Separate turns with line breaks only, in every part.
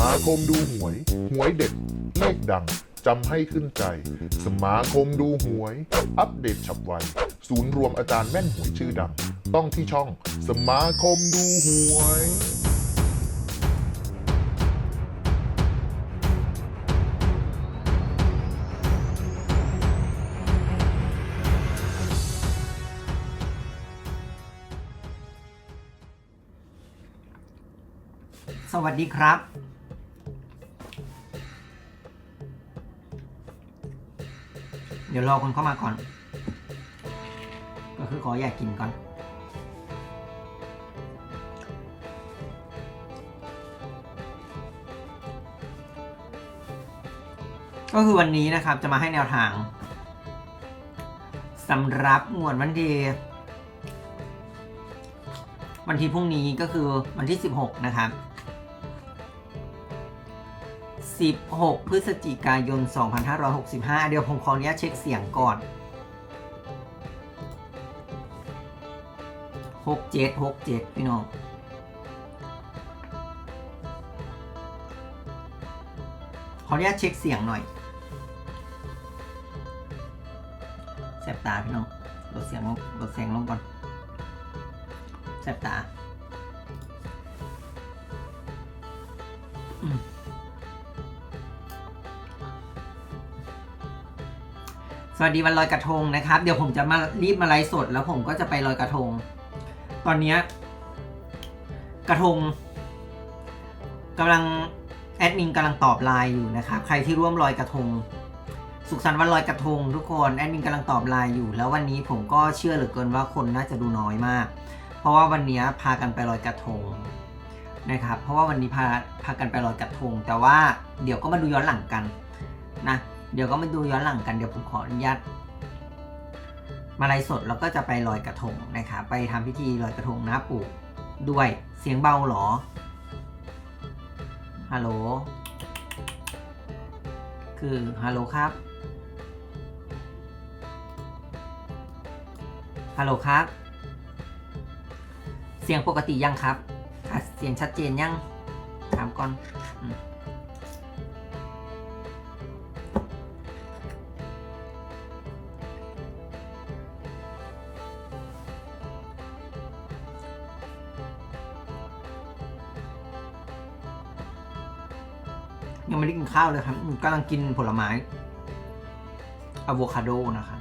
มาคมดูหวย หวยเด็ดเลขดังจำให้ขึ้นใจ สมาคมดูหวย อัปเดตฉับไว ศูนย์รวมอาจารย์แม่นหวยชื่อดัง ต้องที่ช่อง สมาคมดูหวย
สวัสดีครับ ดี๋ยวรอคนเข้ามาก่อน ก็คือขออยากกินก่อน ก็คือวันนี้นะครับจะมาให้แนวทางสำหรับงวดวันที่วันที่พรุ่งนี้ก็คือวันที่ 16 นะครับ 16 พฤศจิกายน 2565 เดี๋ยวผมขออนุญาตเช็คเสียงก่อน 67 67 พี่น้องขออนุญาตเช็คเสียงหน่อยแสบตาพี่น้องลดเสียงลงลดเสียงลงก่อนแสบตา สวัสดีวันลอยกระทงนะครับ เดี๋ยวผมจะมารีบมาไลฟ์สด แล้วผมก็จะไปลอยกระทง ตอนนี้กระทงกำลังแอดมินกำลังตอบไลน์อยู่นะครับ ใครที่ร่วมลอยกระทง สุขสันต์วันลอยกระทง ทุกคนแอดมินกำลังตอบไลน์อยู่ แล้ววันนี้ผมก็เชื่อเหลือเกินว่าคนน่าจะดูน้อยมาก เพราะว่าวันนี้พากันไปลอยกระทงนะครับเพราะว่าวันนี้พาพากันไปลอยกระทง แต่ว่าเดี๋ยวก็มาดูย้อนหลังกันนะ เดี๋ยวก็มาดูย้อนหลังกันเดี๋ยวผมขออนุญาตมาไลฟ์สดแล้วก็จะไปลอยกระทงนะครับไปทำพิธีลอยกระทงนะปู่ด้วยเสียงเบาเหรอฮัลโหลคือฮัลโหลครับฮัลโหลครับ เสียงปกติยังครับ เสียงชัดเจนยัง ถามก่อน ยังไม่ได้กินข้าวเลยครับกำลังกินผลไม้อะโวคาโดนะครับ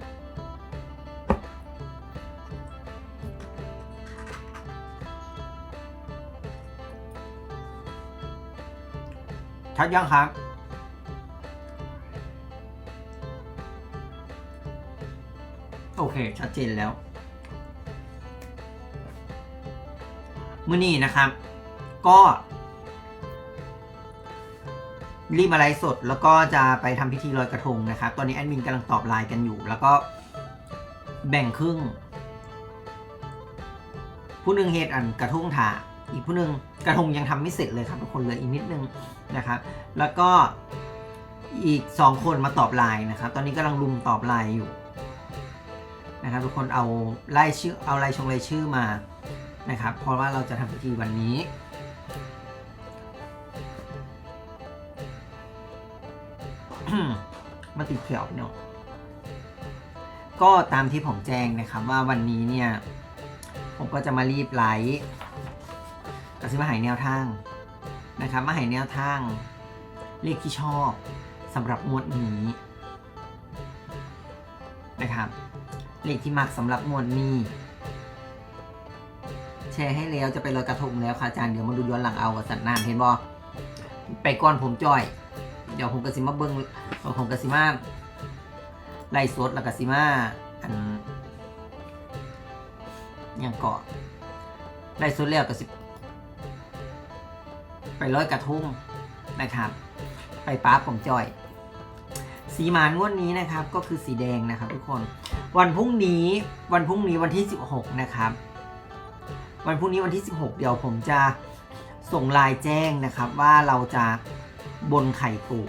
ชัดยังครับโอเค ชัดเจนแล้ว มื่อนี้นะครับ ก็ รีบมาไลฟ์สด แล้วก็จะไปทำพิธีลอยกระทงนะครับ ตอนนี้แอดมินกำลังตอบไลน์กันอยู่ แล้วก็แบ่งครึ่ง ผู้หนึ่งเฮดอันกระทงถาอีกผู้หนึ่งกระทงยังทำไม่เสร็จเลยครับทุกคนเลืออีกนิดนึงนะครับ แล้วก็อีกสองคนมาตอบไลน์นะครับ ตอนนี้กำลังรุมตอบไลน์อยู่นะครับทุกคนเอาไล่ชื่อเอารายชงรายชื่อมานะครับ เพราะว่าเราจะทำพิธีวันนี้ มาติดเขียวเนาะก็ตามที่ผมแจ้งนะครับว่าวันนี้เนี่ย ผมก็จะมารีบไลฟ์ก็จะมาหายแนวทางนะครับ มาหายแนวทาง เลขที่ชอบสำหรับงวดนี้นะครับ เลขที่มักสำหรับงวดนี้แชร์ให้แล้วจะไปลอยกระทงแล้วค่ะอาจารย์เดี๋ยวมาดูย้อนหลังเอากับสัตว์น้ำเห็นบอไปก่อนผมจ่อย เดี๋ยวผมกระสิมาเบิ้ง ผมกสิมาไล่สดแล้วกสิมาอันอย่างเกาะไล่สดแล้วกสิไปร้อยกระทุ่งนะครับ ไปป้าผมจ่อย สีมานงวดนี้นะครับ ก็คือสีแดงนะครับ ทุกคน วันพรุ่งนี้วันพรุ่งนี้วันที่ 16 นะครับ วันพรุ่งนี้วันที่ 16 เดี๋ยวผมจะส่งลน์แจ้งนะครับว่าเราจะบนไข่ปู่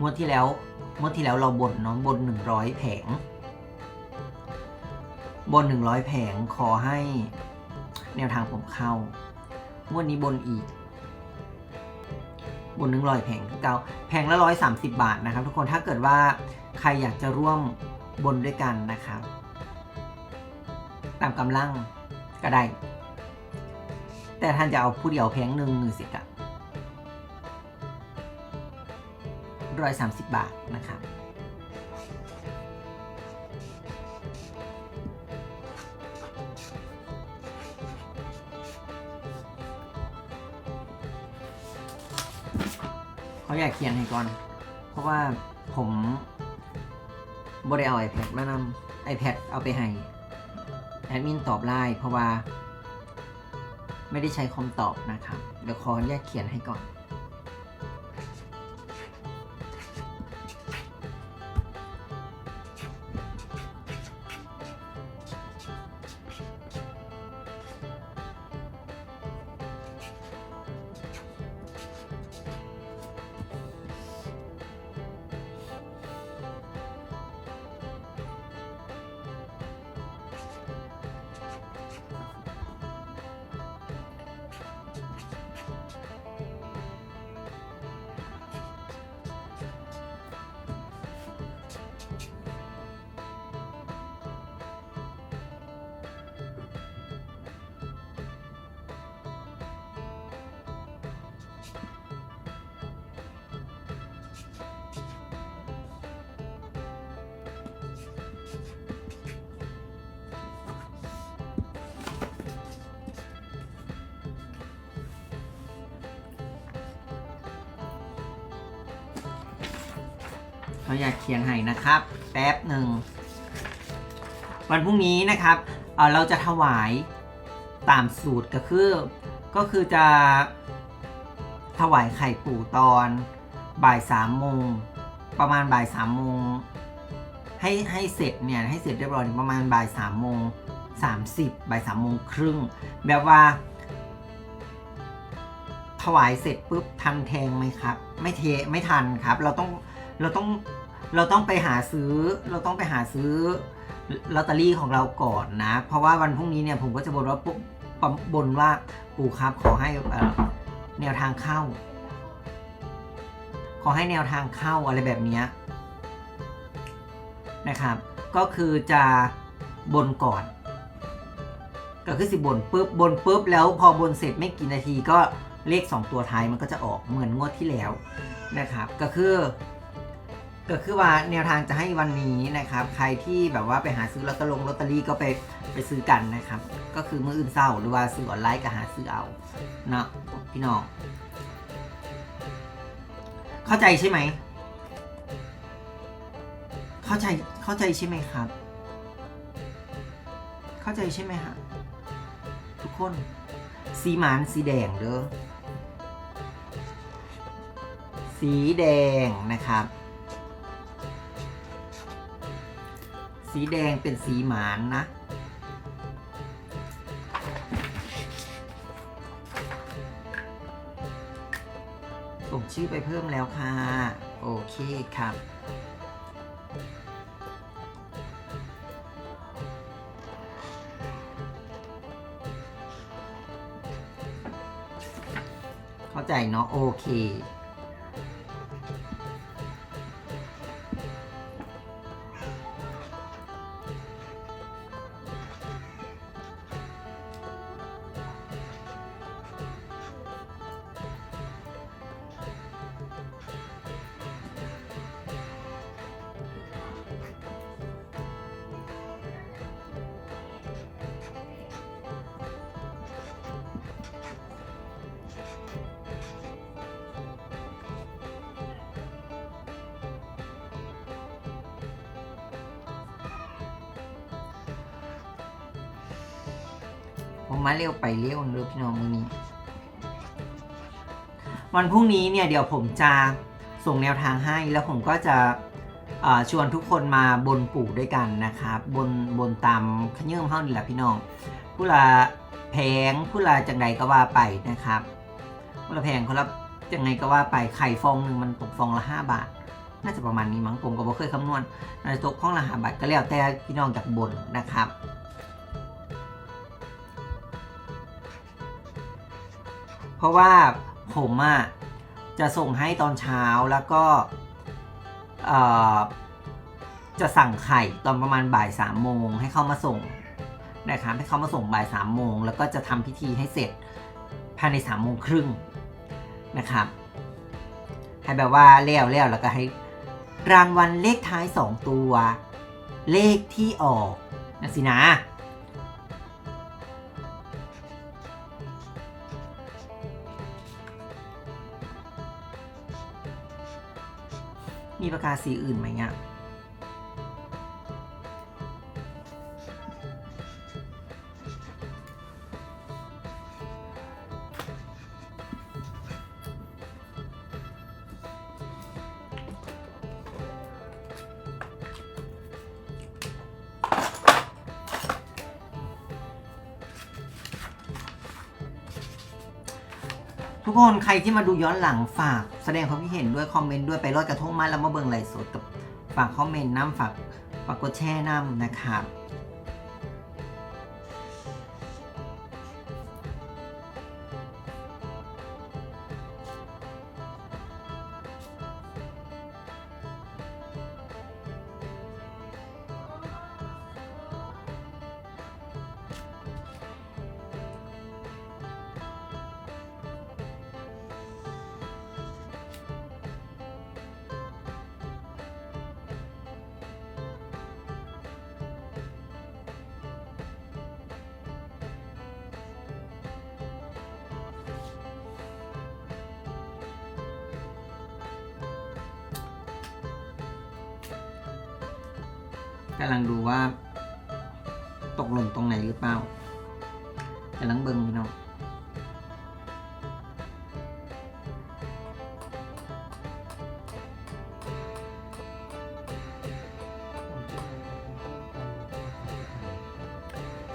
งวดที่แล้วงวดที่แล้วเราบนเนาะบน100แผง บน100แผงขอให้แนวทางผมเข้างวดนี้บนอีก บนหนึ่งร้อยแผงคือเก่าแผงละร้อยสามสิบบาทนะครับ ทุกคนถ้าเกิดว่าใครอยากจะร่วมบนด้วยกันนะครับ ตามกำลังก็ได้ แต่ท่านจะเอาผู้เดียวแพงหนึ่งหนึ่งสิกะ ร้อยสามสิบาทนะครับเขาอยากเขียนให้ก่อน เพราะว่าผมบได้เอา iPad มานำ iPad เอาไปให้ แอดมินตอบไลน์เพราะว่า ไม่ได้ใช้คอมตอบนะครับ เดี๋ยวขออนุญาตเขียนให้ก่อน เขาอยากเขียนให้นะครับ แป๊บหนึ่ง วันพรุ่งนี้นะครับเเราจะถวายตามสูตรก็คือก็คือจะถวายไข่ปู่ตอนบ่ายสามโมงประมาณบ่ายสามโมงให้ให้เสร็จเนี่ยให้เสร็จเรียบร้อยประมาณบ่ายสามโมงสามสิบบ่ายสามโมงครึ่งแบบว่า ถวายเสร็จปุ๊บทันแทงไหมครับ ไม่เทไม่ทันครับ เราต้อง เราต้องเราต้องไปหาซื้อ เราต้องไปหาซื้อลอตเตอรี่ของเราก่อนนะ เพราะว่าวันพรุ่งนี้เนี่ยผมก็จะบนว่าปุ๊บบนว่าปู่ครับขอให้อ่อแนวทางเข้า ขอให้แนวทางเข้าอะไรแบบนี้นะครับ ก็คือจะบนก่อน ก็คือสิบนปุ๊บบนปุ๊บแล้วพอบนเสร็จไม่กี่นาทีก็เลข 2 ตัวท้ายมันก็จะออกเหมือนงวดที่แล้วนะครับ ก็คือ ก็คือว่าแนวทางจะให้วันนี้นะครับ ใครที่แบบว่าไปหาซื้อลอตเตอรี่ลอตเตอรี่ก็ไปไปซื้อกันนะครับ ก็คือมืออื่นเศร้าหรือว่าซื้อออนไลน์ก็หาซื้อเอาเนาะพี่น้อง เข้าใจใช่ไหม เข้าใจเข้าใจใช่ไหมครับ เข้าใจใช่ไหมฮะทุกคน สีหมานสีแดงเด้อสีแดงนะครับ สีแดงเป็นสีหมานนะ ส่งชื่อไปเพิ่มแล้วค่ะ โอเคครับเข้าใจเนาะโอเค ผมมาเร็วไปเร็วเร็วพี่น้องมือนี้ วันพรุ่งนี้เนี่ยเดี๋ยวผมจะส่งแนวทางให้แล้วผมก็จะชวนทุกคนมาบนปู่ด้วยกันนะครับบนบนตามขยื่มเท่านี่แหละพี่น้อง ผู้ละแพงผู้ละจังใดก็ว่าไปนะครับ ผู้ละแพงเขาละจังไงก็ว่าไปไข่ฟองหนึ่งมันตกฟองละห้าบาท น่าจะประมาณนี้มั้งผมก็บ่เคยคำนวณน่าจะตกฟองละห้าบาทก็แล้วแต่พี่น้องจากบนนะครับ ราะว่าผมอะจะส่งให้ตอนเช้าแล้วก็จะสั่งไข่ตอนประมาณบ่ายสามโมงให้เขามาส่งนะครับให้เขามาส่งบ่ายสามโมงแล้วก็จะทำพิธีให้เสร็จภายในสามโมงครึ่งนะครับให้แบบว่าเลี้ยวเลี้ยวแล้วก็ให้รางวัลเลขท้ายสองตัว เลขที่ออกนะสินะ มีประกาศสีอื่นไหมเนี่ย ทุกคนใครที่มาดูย้อนหลังฝากแสดงความคิดเห็นด้วยคอมเมนต์ด้วยไปรอดกระทงมาแล้วมาเบิ่งไลฟ์สดกับฝากคอมเมนต์น้ำฝากฝากกดแชร์น้ำนะครับ กำลังดูว่า ตกหล่นตรงไหนหรือเปล่ากำลังเบิ่งพี่น้อง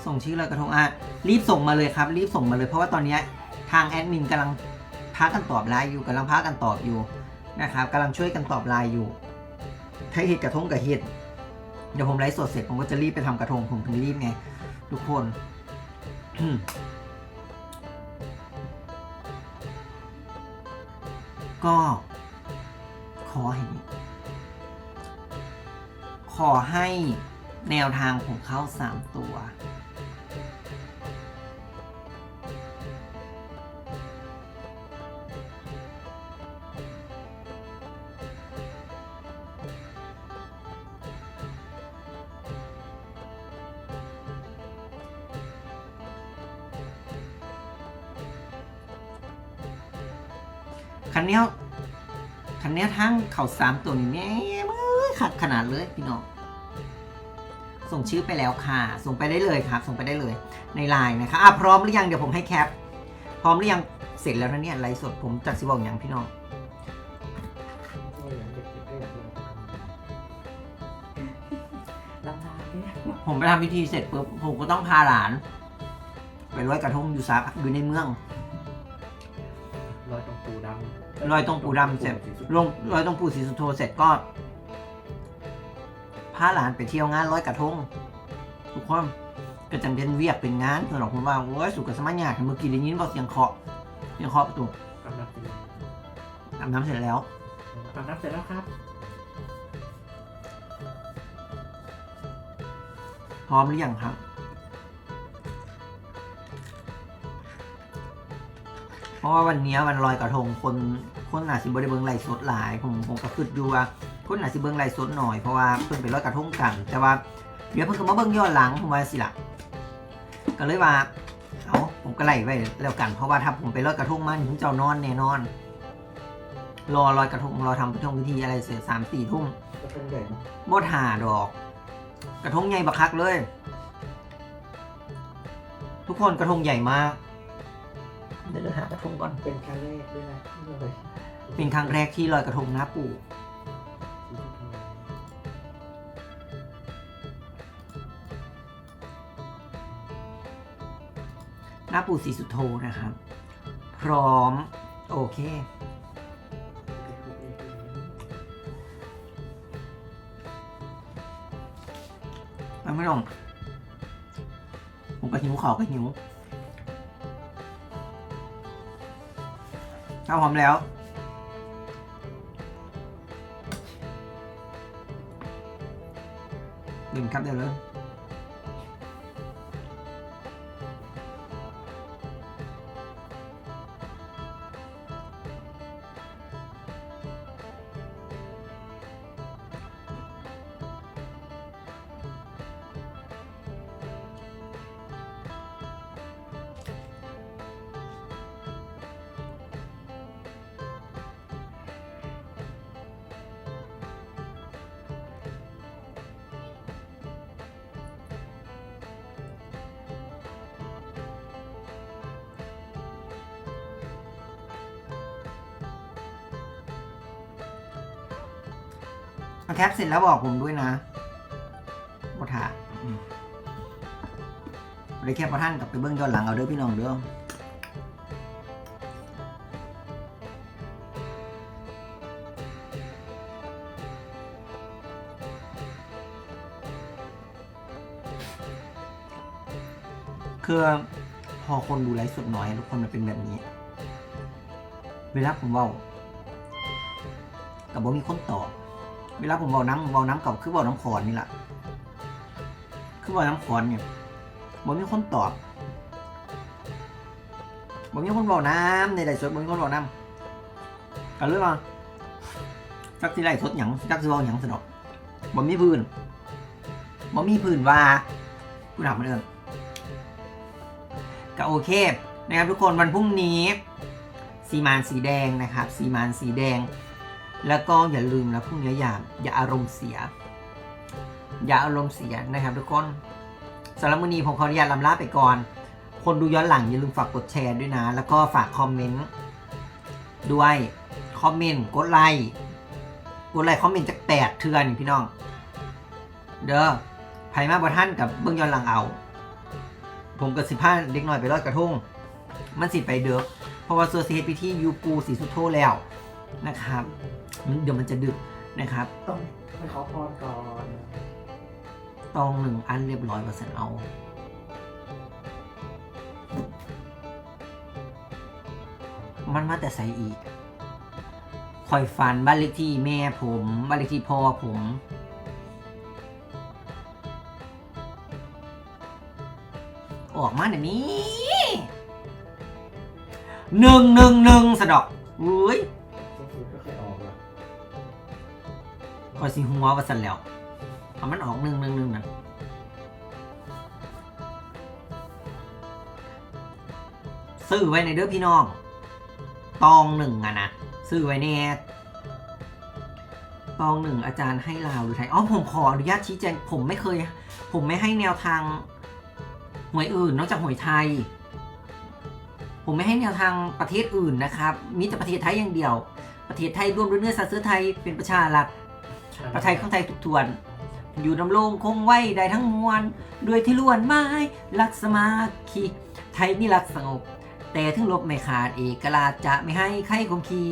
ส่งชื่อลอยกระทงอะรีบส่งมาเลยครับ รีบส่งมาเลยเพราะว่าตอนนี้ทางแอดมินกำลังพักกันตอบไลน์อยู่กำลังพักกันตอบอยู่นะครับกำลังช่วยกันตอบไลน์อยู่ถ้าเห็ดกระทงกับเห็ด เดี๋ยวผมไลฟ์สดเสร็จผมก็จะรีบไปทำกระทงผมถึงรีบไง ทุกคนก็ขอให้ขอให้แนวทางผมเข้าสามตัว คันเนี้ยคันเนี้ยทั้งเข่าสามตัวนี้แม่มือขัดขนาดเลยพี่น้องส่งชื่อไปแล้วค่ะ ส่งไปได้เลยครับ ส่งไปได้เลยในไลน์นะคะอะพร้อมหรือยังเดี๋ยวผมให้แคป พร้อมหรือยังเสร็จแล้วนะเนี่ยไลฟ์สดผมจากสิบอกอย่างพี่น้องผมไปทำพิธีเสร็จปุ๊บผมก็ต้องพาหลาน ไปร้อยกระทงอยู่ซักอยู่ในเมือง
รอยตรงปูดำ
เสร็จลงร้อยตรงปู่ศรีสุโธเสร็จก็พาหลานไปเที่ยวงานร้อยกระทงทุกคนก็จังเป็นเวียกเป็นงานสำหรับผมว่าโอ้ยสุขสมัยยากเมื่อกี้ได้ยินบอกเสียงเคาะเสียงเคาะประตู
กำลังเสร็จ
อาบน้ำเสร็จแล้ว
กำลังเสร็จแล้วครับ
พร้อมหรือยังครับ เพราะว่าวันเนี้ยวันลอยกระทงคนคนอาสิบริเบิงไลสดหลายผมผมก็คิดอยู่ว่าคนอาสิเบิงไลสดหน่อยเพราะว่าเพิ่นไปลอยกระทงกัน แต่ว่าเดี๋ยวเพิ่นก็มาเบิงย้อนหลังผมว่าสิละก็เลยว่าเอาผมก็ไล่ไว้แล้วกันเพราะว่าถ้าผมไปลอยกระทงมานี่ผมเจ้านอนแน่นอน รอลอยกระทงรอทำพิธีพิธีอะไรเสร็จสามสี่ทุ่ม
จะเป็นใหญ่เนอะ
บ่ทาดอก กระทงใหญ่บักคักเลย ทุกคนกระทงใหญ่มาก เดี๋ยวเราหากระทงก่อน
เป็นครั้งแรกด้วยนะที่เราไป
เป็นครั้งแรกที่ลอยกระทงหน้าปู่หน้าปู่สีสุโธนะครับ พร้อม โอเค ไม่ไม่ต้องผมก็หิวเขาวก็หิว ถ้าพร้อมแล้ว หนึ่งครับเดี๋ยวเลย เอาแคปเสร็จแล้วบอกผมด้วยนะบทาเลยแค่พอท่านกลับไปเบื้องย้อนหลังเอาเด้อพี่น้องเด้อคือพอคนดูไลฟ์สดน้อยทุกคนมันเป็นแบบนี้ เวลาผมเว่ากับบ่มีคนตอบ เวลาผมเบาน้ำเบาน้ำกับคือเบาน้ำขอนนี่แหละคือเบาน้ำขอนเนี่ยบ่มีคนตอบบ่มีคนเบาน้ำในไลสดบ่มีคนเบาน้ำกันเลยว่าจักสิไลสดหยังจักสิเบาหยังสนอกบ่มีพื้นบ่มีพื้นว่าผู้ถามมาเดินก็โอเคนะครับทุกคนวันพรุ่งนี้สีมานสีแดงนะครับ สีมานสีแดง แล้วก็อย่าลืมนะพรุ่งนี้อย่าอย่าอารมณ์เสีย อย่าอารมณ์เสียนะครับทุกคนสำหรับมื้อนี้ผมขออนุญาตลำลาไปก่อน คนดูย้อนหลังอย่าลืมฝากกดแชร์ด้วยนะ แล้วก็ฝากคอมเมนต์ด้วยคอมเมนต์กดไลค์กดไลค์คอมเมนต์จากแปดเทือนพี่น้อง เด้อไผมาบ่ท่านกับเบื้องย้อนหลังเอา ผมกับสิพาเด็กน้อยไปลอยกระทงมันสิไปเด้อเพราะว่าโซเซียพิธียูปูสีสุโธแล้วนะครับ เดี๋ยวมันจะดึกนะครับ
ต้องไปขอพรก่อน
ตองหนึ่งอันเรียบร้อยเปอร์เซ็นต์เอา มันมาแต่ใส่อีกคอยฟันบ้านเลขที่แม่ผมบ้านเลขที่พ่อผมออกมาเดี๋ยวนี้หนึ่งหนึ่งหนึ่งสะดอกอุ้ย
คอ
ยสิหัวว่าสันแล้วเอามันออกหนึ่งหนึ่งหนึ่งนะซื้อไว้ในเด้อพี่น้อง ตองหนึ่งอะนะ ซื้อไว้แน่ตองหนึ่งอาจารย์ให้ลาวหรือไทย อ๋อผมขออนุญาตชี้แจง ผมไม่เคย ผมไม่ให้แนวทางหวยอื่น นอกจากหวยไทย ผมไม่ให้แนวทางประเทศอื่นนะครับ มีแต่ประเทศไทยอย่างเดียว ประเทศไทยร่วมด้วยเนื้อสัตว์เสื้อไทยเป็นประชารัฐ ประเทศของไทยทุกทวน อยู่ดำรงคงไว้ได้ทั้งมวลด้วยที่ล้วนไม้รักสมาคีไทยนี่รักสงบ แต่ถึงลบไม่ขาดเอกราชจะไม่ให้ใครคมคี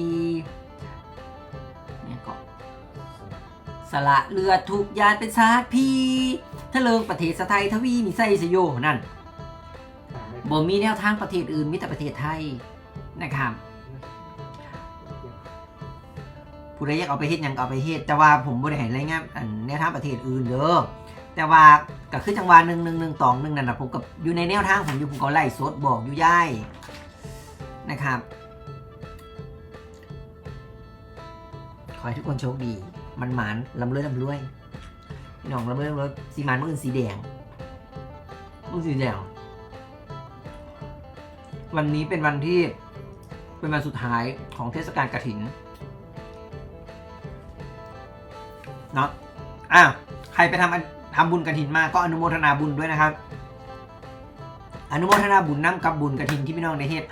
เนี่ยก็สละเรือทุกยานเป็นชาติพี่ทะเลิงประเทศสไทยทวีมีไส้สยโยนั่นบ่มีแนวทางประเทศอื่นมีแต่ประเทศไทยนะครับ ผู้ใดอยากเอาไปเฮ็ดหยังก็เอาไปเฮ็ดแต่ว่าผมบ่ได้ให้รายงานอันแนวทางประเทศอื่นเด้อแต่ว่าก็คือจังหวะหนึ่งหนึ่งหนึ่งตองหนึ่งนั่นนะผมกับอยู่ในแนวทางผมอยู่ผมก็ไล่สดบอกอยู่ย่ายนะครับขอให้ทุกคนโชคดี มันหมานลำเลื่อยลำรวยพี่น้องลำเลื่อยลำรวยสีหมานมือสีแดงมือสีแดง วันนี้เป็นวันที่เป็นวันสุดท้ายของเทศกาลกฐิน เนาะอะใครไปทำทำบุญกระถินมาก็อนุโมทนาบุญด้วยนะครับ อนุโมทนาบุญน้ำกับบุญกระถินที่พี่น้องได้เฮ็ด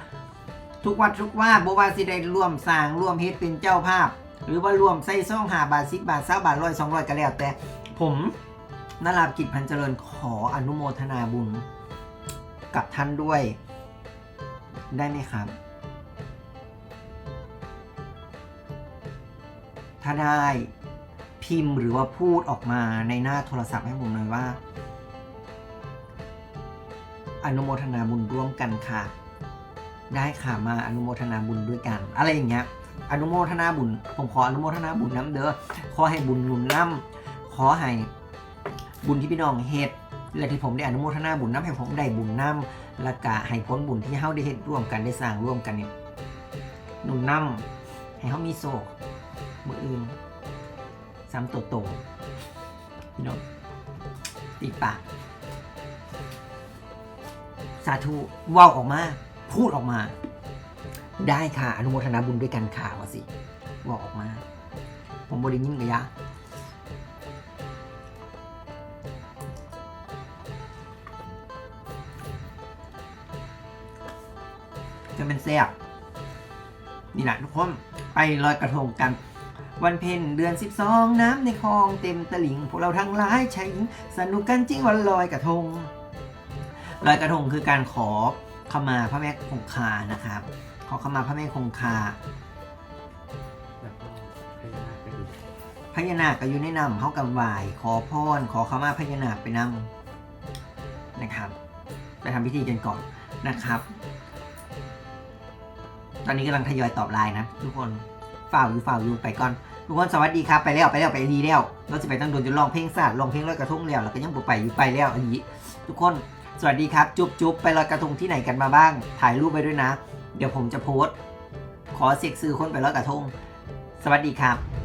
ทุกวัดทุกว่าบว่าสิได้ร่วมสร้างร่วมเฮ็ดเป็นเจ้าภาพ หรือว่าร่วมใส่ซ่องหาบาทสิบบาทเศร้าบาทร้อยสองร้อยก็แล้วแต่ ผมนาราบกิจพันเจริญขออนุโมทนาบุญ กับท่านด้วย ได้ไหมครับ ถ้าได้ พิมพ์หรือว่าพูดออกมาในหน้าโทรศัพท์ให้ผมหน่อยว่า อนุโมทนาบุญร่วมกันค่ะ ได้ค่ะมาอนุโมทนาบุญด้วยกัน อะไรอย่างเงี้ยอนุโมทนาบุญ ผมขออนุโมทนาบุญน้ำเด้อขอให้บุญหนุนน้ำขอให้บุญที่พี่น้องเฮ็ดและที่ผมได้อนุโมทนาบุญน้ำให้ผมได้บุญน้ำและกะให้ผลบุญที่เฮาได้เฮ็ดร่วมกันได้สร้างร่วมกันเนี่ยหนุนน้ำให้เฮามีโศกมืออื่น ซ้ำตัวโตพี่น้องติดปาก สาธุว่าออกมา พูดออกมา ได้ค่ะ อนุโมทนาบุญด้วยกันค่ะว่าสิว่าออกมา ผมบริยิ่งระยะจะเป็นแซ่บนี่แหละทุกคนไปลอยกระทงกัน วันเพ็ญเดือน 12 น้ำในคลองเต็มตลิ่ง พวกเราทั้งหลายชายหญิงสนุกกันจริงวันลอยกระทงลอยกระทงคือการขอขมาพระแม่คงคานะครับ ขอขมาพระแม่คงคา
พญานาค
ก็อยู่ในนำเขากับวาย ขอพรขอขมาพญานาคไปนำนะครับไปทำพิธีกันก่อนนะครับ ตอนนี้กำลังทยอยตอบไลน์นะทุกคน ฝ่าวอยู่ฝ่าวอยู่ไปก่อนทุกคนสวัสดีครับไปแล้วไปแล้วไปดีแล้วเราจะไปตั้งโดนจนลองเพลงศาสตร์ร้องเพลงลอยกระทงแล้วแล้วก็ยังบ่ไปอยู่ไปแล้วอันนี้ทุกคนสวัสดีครับจุ๊บจุ๊บไปลอยกระทงที่ไหนกันมาบ้าง ถ่ายรูปไปด้วยนะ เดี๋ยวผมจะโพสต์ ขอเสกซื้อคนไปลอยกระทง สวัสดีครับ